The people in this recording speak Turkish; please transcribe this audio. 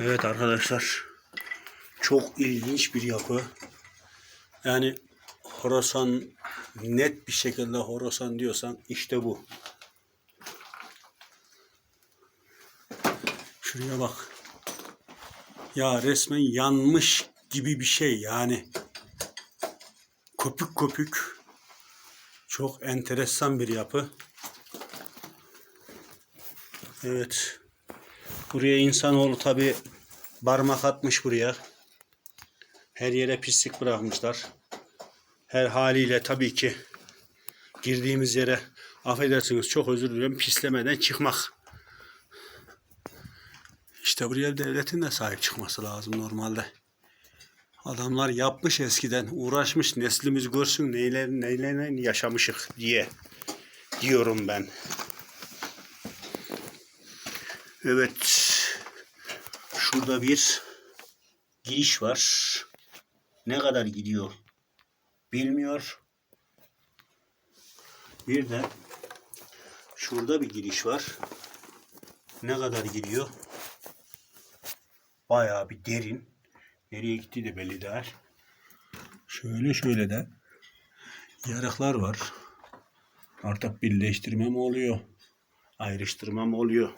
Evet arkadaşlar. Çok ilginç bir yapı. Yani Horasan net bir şekilde Horasan diyorsan işte bu. Şuraya bak. Ya resmen yanmış gibi bir şey yani. Köpük köpük. Çok enteresan bir yapı. Evet. Buraya insanoğlu tabi parmak atmış buraya. Her yere pislik bırakmışlar. Her haliyle tabii ki girdiğimiz yere affedersiniz çok özür diliyorum pislemeden çıkmak. İşte buraya devletin de sahip çıkması lazım normalde. Adamlar yapmış eskiden uğraşmış neslimiz görsün neyle neyle yaşamışık diye diyorum ben. Evet. Şurada bir giriş var. Ne kadar gidiyor bilmiyor. Bir de şurada bir giriş var. Ne kadar gidiyor? Bayağı bir derin. Nereye gittiği de belli değil. Şöyle şöyle de yarıklar var. Artık birleştirme mi oluyor? Ayrıştırma mı oluyor?